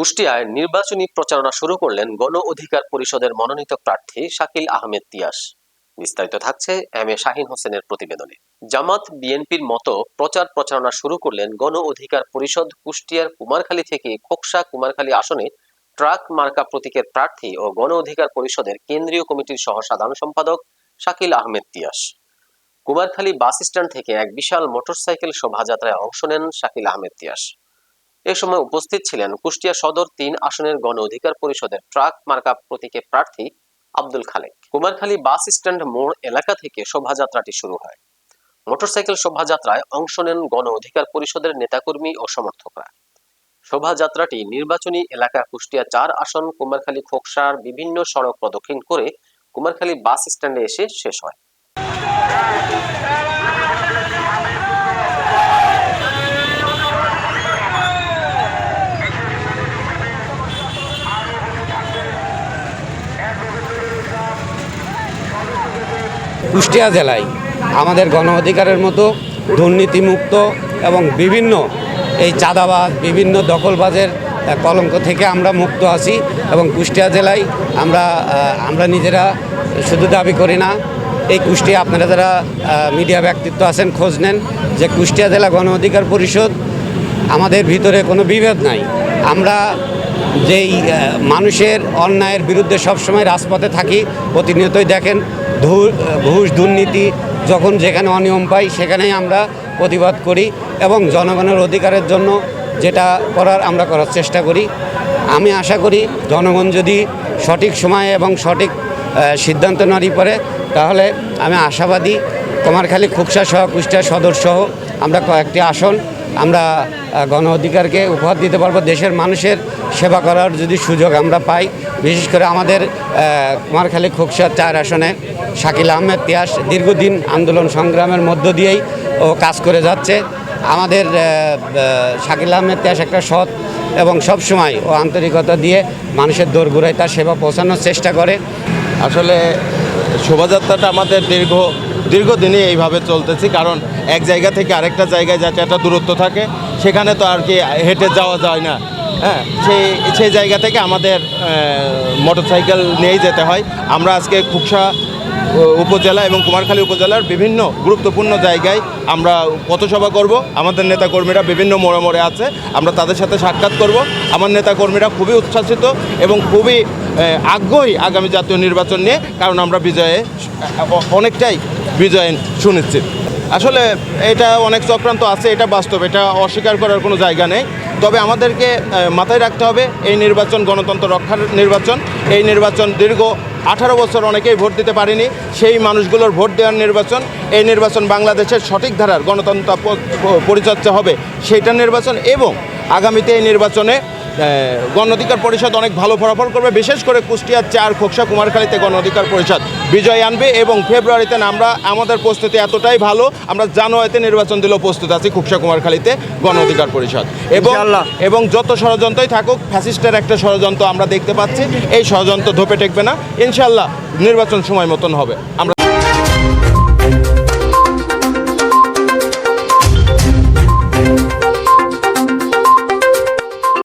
কুষ্টিয়ায় নির্বাচনী প্রচারণা শুরু করলেন গণ অধিকার পরিষদের মনোনীত প্রার্থী শাকিল আহমেদ তিয়াস। বিস্তারিত থাকছে এম এ শাহিন হোসেনের প্রতিবেদনে। জামাত বিএনপির মতো প্রচার প্রচারণা শুরু করলেন গণ অধিকার পরিষদ কুষ্টিয়ার কুমারখালী থেকে খোকসা কুমারখালী আসনে ট্রাক মার্কা প্রতীকের প্রার্থী ও গণ অধিকার পরিষদের কেন্দ্রীয় কমিটির সহ সাধারণ সম্পাদক শাকিল আহমেদ তিয়াস। কুমারখালী বাস স্ট্যান্ড থেকে এক বিশাল মোটরসাইকেল শোভাযাত্রায় অংশ নেন শাকিল আহমেদ তিয়াস। এ সময় উপস্থিত ছিলেন কুষ্টিয়া সদর তিন আসনের গণ অধিকার পরিষদের ট্রাক মার্কা প্রতীকে প্রার্থী আব্দুল খালেক। কুমারখালী বাস স্ট্যান্ড মোড় এলাকা থেকে শোভাযাত্রাটি শুরু হয়। মোটরসাইকেল শোভাযাত্রায় অংশ নেন গণ অধিকার পরিষদের নেতাকর্মী ও সমর্থকরা। শোভাযাত্রাটি নির্বাচনী এলাকা কুষ্টিয়া চার আসন, কুমারখালী খোকসার বিভিন্ন সড়ক প্রদক্ষিণ করে কুমারখালী বাস স্ট্যান্ডে এসে শেষ হয়। কুষ্টিয়া জেলায় আমাদের গণ অধিকারের মতো দুর্নীতিমুক্ত এবং বিভিন্ন এই চাঁদাবাজ, বিভিন্ন দখলবাজের কলঙ্ক থেকে আমরা মুক্ত আছি এবং কুষ্টিয়া জেলায় আমরা আমরা নিজেরা শুধু দাবি করি না, এই কুষ্টিয়া আপনারা যারা মিডিয়া ব্যক্তিত্ব আছেন খোঁজ নেন যে কুষ্টিয়া জেলা গণ অধিকার পরিষদ আমাদের ভিতরে কোনো বিভেদ নাই। আমরা যেই মানুষের অন্যায়ের বিরুদ্ধে সবসময় রাজপথে থাকি, প্রতিনিয়তই দেখেন ঘুষ দুর্নীতি যখন যেখানে অনিয়ম পাই, সেখানেই আমরা প্রতিবাদ করি এবং জনগণের অধিকারের জন্য যেটা করার আমরা করার চেষ্টা করি। আমি আশা করি জনগণ যদি সঠিক সময়ে এবং সঠিক সিদ্ধান্ত না নিতে পারে, তাহলে আমি আশাবাদী। কুমারখালী খুকসা সহ কুষ্টিয়া সদর সহ আমরা কয়েকটি আসন আমরা গণ অধিকারকে উপহার দিতে পারব। দেশের মানুষের সেবা করার যদি সুযোগ আমরা পাই, বিশেষ করে আমাদের কুমারখালী খুকসা চার আসনে শাকিল আহমেদ তিয়াস দীর্ঘদিন আন্দোলন সংগ্রামের মধ্য দিয়েই ও কাজ করে যাচ্ছে। আমাদের শাকিল আহমেদ তিয়াস একটা সৎ এবং সবসময় ও আন্তরিকতা দিয়ে মানুষের দোরগোড়ায় তার সেবা পৌঁছানোর চেষ্টা করে। আসলে শোভাযাত্রাটা আমাদের দীর্ঘ, দীর্ঘদিনই এইভাবে চলতেছি, কারণ এক জায়গা থেকে আরেকটা জায়গায় যাতে একটা দূরত্ব থাকে, সেখানে তো আর কি হেঁটে যাওয়া যায় না। হ্যাঁ সেই সেই জায়গা থেকে আমাদের মোটরসাইকেল নিয়েই যেতে হয়। আমরা আজকে খুকসা উপজেলা এবং কুমারখালী উপজেলার বিভিন্ন গুরুত্বপূর্ণ জায়গায় আমরা পথসভা করব। আমাদের নেতাকর্মীরা বিভিন্ন মোড়ে মোড়ে আছে। আমরা তাদের সাথে সাক্ষাৎ করব। আমার নেতাকর্মীরা খুবই উচ্ছ্বাসিত এবং খুবই আগ্রহী আগামী জাতীয় নির্বাচন নিয়ে, কারণ আমরা বিজয়ে, অনেকটাই বিজয় সুনিশ্চিত আসলে এটা অনেক চক্রান্ত আছে, এটা বাস্তব, এটা অস্বীকার করার কোনো জায়গা নেই। তবে আমাদেরকে মাথায় রাখতে হবে, এই নির্বাচন গণতন্ত্র রক্ষার নির্বাচন। এই নির্বাচন দীর্ঘ আঠারো বছর অনেকেই ভোট দিতে পারেনি, সেই মানুষগুলোর ভোট দেওয়ার নির্বাচন, এই নির্বাচন বাংলাদেশের সঠিক ধারার গণতন্ত্র পরিচর্যা হবে, সেইটার নির্বাচন এবং আগামীতে এই নির্বাচনে গণ অধিকার পরিষদ অনেক ভালো ফলাফল করবে বিশেষ করে কুষ্টিয়ার চার খোকসা কুমারখালীতে গণ অধিকার পরিষদ বিজয় আনবে এবং ফেব্রুয়ারিতে আমরা আমাদের প্রস্তুতি এতটাই ভালো আমরা জানুয়ারিতে নির্বাচন দিলেও প্রস্তুত আছি খুকসা কুমারখালীতে গণ অধিকার পরিষদ। এবং এবং যত ষড়যন্ত্রই থাকুক ফ্যাসিস্টের একটা ষড়যন্ত্র আমরা দেখতে পাচ্ছি এই ষড়যন্ত্র ধোপে টেকবে না ইনশাল্লাহ নির্বাচন সময় মতন হবে আমরা